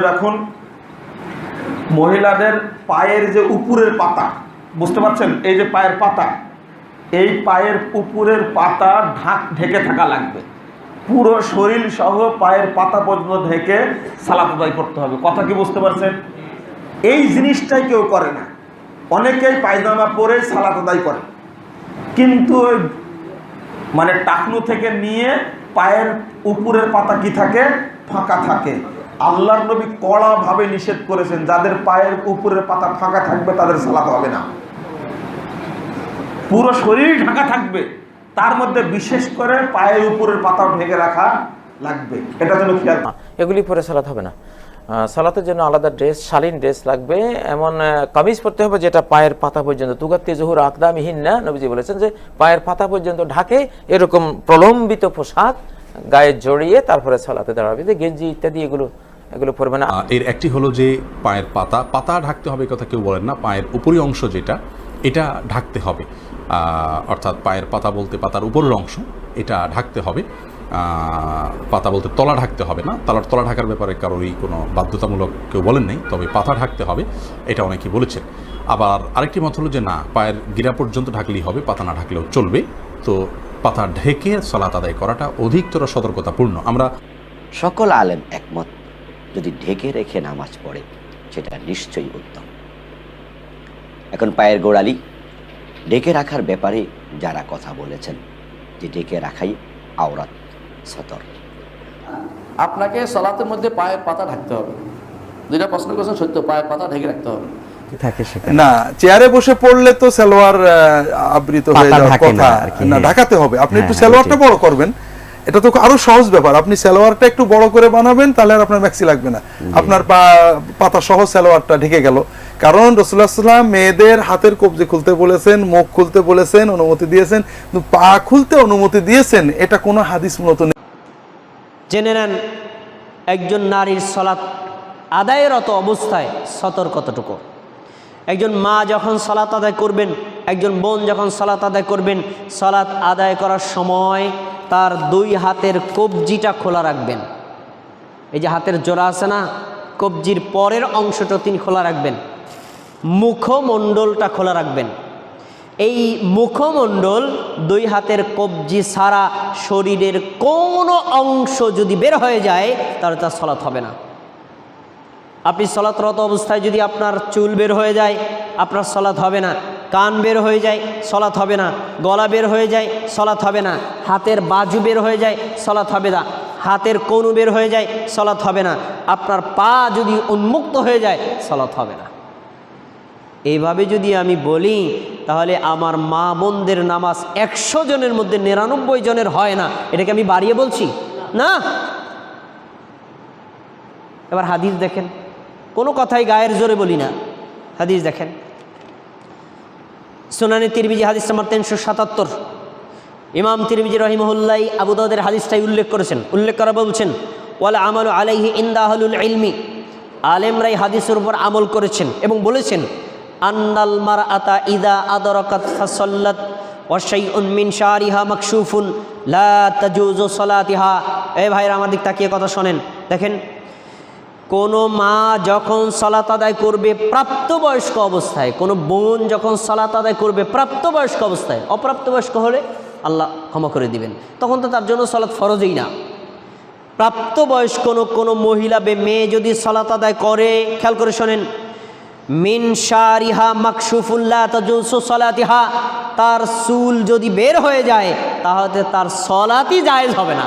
রাখুন, মহিলাদের পায়ের যে উপরের পাতা, বুঝতে পারছেন? এই যে পায়ের পাতা, এই পায়ের উপরের পাতা ঢাক, ঢেকে থাকা লাগবে। পুরো শরীর সহ পায়ের পাতা পর্যন্ত ঢেকে সালাত আদায় করতে হবে। কথা কি বুঝতে পারছেন? এই জিনিসটাই কেউ করে না। অনেকেই পায়জামা পরে সালাত আদায় করে। কিন্তু মানে টাকনু থেকে নিয়ে পায়ের উপরের পাতা কি থাকে? ফাঁকা থাকে। আল্লাহর নবী কড়াভাবে নিষেধ করেছেন, যাদের পায়ের উপরের পাতা ফাঁকা থাকবে তাদের সালাত হবে না। পুরো শরীর ঢাকা থাকবে, তার মধ্যে বিশেষ করে পায়ের উপরের পাতা ঢেকে রাখা লাগবে, এটা যেন খেয়াল এগুলি পরে সালাত হবে না। সালাতের জন্য আলাদা ড্রেস, শালীন ড্রেস লাগবে, এমন কামিজ পরতে হবে যেটা পায়ের পাতা পর্যন্ত। তুগাত্তি জহুর আকদামিহীন না নবীজি বলেছেন যে পায়ের পাতা পর্যন্ত ঢাকে এরকম প্রলম্বিত পোশাক গায়ে জড়িয়ে তারপরে সালাতে দাঁড়াবে। যে গেঞ্জি ইত্যাদি এগুলো এগুলো পরবে না। এর একটি হলো যে পায়ের পাতা পাতা ঢাকতে হবে কথা কেউ বলেন না পায়ের উপরি অংশ যেটা এটা ঢাকতে হবে। অর্থাৎ পায়ের পাতা বলতে পাতার উপরের অংশ এটা ঢাকতে হবে। পাতা বলতে তলা ঢাকতে হবে না তলার তলা ঢাকার ব্যাপারে কারোরই কোনো বাধ্যতামূলক কেউ বলেন নাই তবে পাতা ঢাকতে হবে এটা অনেকেই বলেছেন। আবার আরেকটি মত হলো যে না পায়ের গিরা পর্যন্ত ঢাকলেই হবে পাতা না ঢাকলেও চলবে। তো পাতা ঢেকে সলাত আদায় করাটা অধিকতর সতর্কতাপূর্ণ। আমরা সকল আলেম একমত। যদি ঢেকে রেখে নামাজ পড়ে সেটা নিশ্চয়ই উত্তম। এখন পায়ের গোড়ালি ঢেকে রাখার ব্যাপারে যারা কথা বলেছেন যে ঢেকে রাখাই আওরাত সতর। আপনাকে সলাতের মধ্যে পায়ের পাতা ঢাকতে হবে। দুইটা প্রশ্ন করেছেন সত্য পায়ের পাতা ঢেকে রাখতে হবে। না চেয়ারে বসে পড়লে তো সালোয়ার আহ, আবৃত হয়ে যাওয়ার কথা। না। ঢাকাতে হবে। আপনি একটু হ্যাঁ, সালোয়ারটা বড় করবেন। এটা তো আরও সহজ ব্যাপার। আপনি সালোয়ারটা একটু বড় করে বানাবেন তাহলে আর আপনার ম্যাক্সি লাগবে না। আপনার পা পাতা সহ সালোয়ারটা ঢেকে গেল। কারণ রসুল্লাহ সাল্লাম মেয়েদের হাতের কবজি খুলতে বলেছেন মুখ খুলতে বলেছেন অনুমতি দিয়েছেন। কিন্তু পা খুলতে অনুমতি দিয়েছেন এটা কোনো হাদিস মূলত নেই। জেনে নেন একজন নারীর সলাৎ আদায়রত অবস্থায় সতর্ক কতটুকু? একজন মা যখন সলাৎ আদায় করবেন একজন বোন যখন সলাৎ আদায় করবেন সলাৎ আদায় করার সময় তার দুই হাতের কবজিটা খোলা রাখবেন। এই যে হাতের জোড়া আছে না, কবজির পরের অংশটা তিনি খোলা রাখবেন। মুখমণ্ডলটা খোলা রাখবেন। এই মুখমণ্ডল দুই হাতের কবজি ছাড়া শরীরের কোনো অংশ যদি বের হয়ে যায়, তাহলে তার সলাৎ হবে না। আপনি সলাতরত অবস্থায় যদি আপনার চুল বের হয়ে যায়, আপনার সলাৎ হবে না। কান বের হয়ে যায়, সলাৎ হবে না। গলা বের হয়ে যায়, সলাৎ হবে না। হাতের বাজু বের হয়ে যায়, সলাৎ হবে না। হাতের কনু বের হয়ে যায়, সলাৎ হবে না। আপনার পা যদি উন্মুক্ত হয়ে যায়, সলাৎ হবে না। এইভাবে যদি আমি বলি, তাহলে আমার মা বোনদের নামাজ একশো জনের মধ্যে নিরানব্বই জনের হয় না। এটাকে আমি বাড়িয়ে বলছি? না! এবার হাদিস দেখেন। কোনো কথাই গায়ের জোরে বলি না। হাদিস দেখেন। সোনানি তিরবিজি হাদিস নাম্বার তিনশো সাতাত্তর। ইমাম তিরবিজি রহিমহুল্লাই আবুদাদের হাদিসটাই উল্লেখ করেছেন। উল্লেখ করা বলছেন, ওয়ালা আমল আলাইহি ইন্দাহলুল ইলমি। আলেমরাই হাদিসের উপর আমল করেছেন এবং বলেছেন, আন্নাল মার আতা ইদা আদরকাত ফাসল্লাত ওয়াশাইউন মিন শারিহা মাকশুফুন লা তাজুজু সালাতিহা। এই ভাইরা আমার দিক তাকিয়ে কথা শোনেন। দেখেন কোনো মা যখন সালাত আদায় করবে প্রাপ্তবয়স্ক অবস্থায়, কোনো বোন যখন সালাত আদায় করবে প্রাপ্তবয়স্ক অবস্থায়, অপ্রাপ্তবয়স্ক হলে আল্লাহ ক্ষমা করে দিবেন। তখন তো তার জন্য সালাত ফরজই না। প্রাপ্তবয়স্ক কোনো কোনো মহিলা বে মেয়ে যদি সালাত আদায় করে, খেয়াল করে শোনেন, মিন শারিহা মাকসুফুল্লাহ তাজুসু সালাতিহা, তার চুল যদি বের হয়ে যায়, তাহলে তার সলাতই জায়েজ হবে না।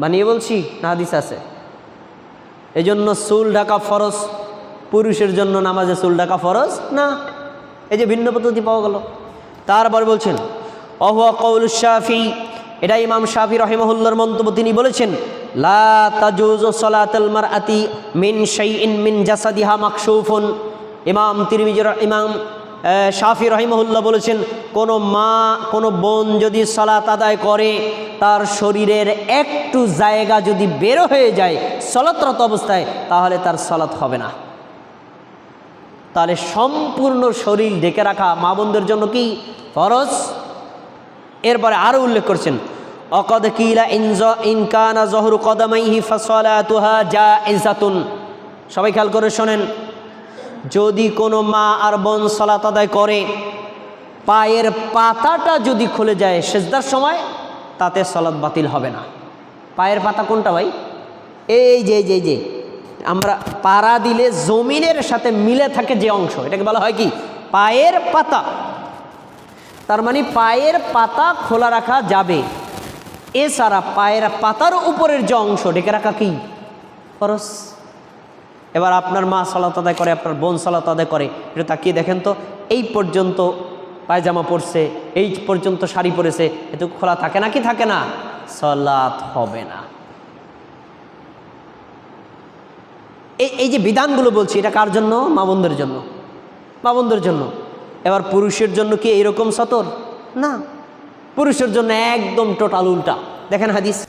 বানিয়ে বলছি না আছে। এই জন্য চুল ঢাকা ফরজ, পুরুষের জন্য নামাজে চুল ঢাকা ফরজ না। এই যে ভিন্ন পদ্ধতি পাওয়া গেল। তারপর বলছেন, অহুয়া কৌল শাফি এটা ইমাম শাফি রহিমহুল্লার মন্তব্য। তিনি বলেছেন, লা তাজুজু মিন মিন জাসাদিহা ইমাম তিরমিজির ইমাম শাফি রহিমহুল্লাহ বলেছেন, কোনো মা, কোনো বোন যদি সলাত আদায় করে, তার শরীরের একটু জায়গা যদি বের হয়ে যায়, সলাতরত অবস্থায়, তাহলে তার সলাত হবে না। তাহলে সম্পূর্ণ শরীর ঢেকে রাখা মা বোনদের জন্য কি? ফরজ। এরপরে আরও উল্লেখ করছেন, অকদ কিলা ইনজ, ইনকানা জহরু কদামাইহি ফাসলাতুহা জাইজাতুন সবাই খেয়াল করে শোনেন যদি কোনো মা আর বোন সালাত আদায় করে, পায়ের পাতাটা যদি খুলে যায় সেজদার সময়, তাতে সলাৎ বাতিল হবে না। পায়ের পাতা কোনটা ভাই? এই যে যে যে, আমরা পাড়া দিলে জমিনের সাথে মিলে থাকে যে অংশ, এটাকে বলা হয় কি? পায়ের পাতা। তার মানে পায়ের পাতা খোলা রাখা যাবে। এছাড়া পায়ের পাতার উপরের যে অংশ ডেকে রাখা কি? খরচ এবার আপনার মা সালাত আদায় করে, আপনার বোন সালাত আদায় করে। এটা তাকিয়ে দেখেন তো, এই পর্যন্ত পায়জামা পরছে, এই পর্যন্ত শাড়ি পরেছে এত খোলা থাকে না কি থাকে না? সালাত হবে না। এই এই যে বিধানগুলো বলছি, এটা কার জন্য? মা বোনদের জন্য। মা বোনদের জন্য। এবার পুরুষের জন্য কি এইরকম সতর? না। পুরুষের জন্য একদম টোটাল উল্টা। দেখেন হাদিস।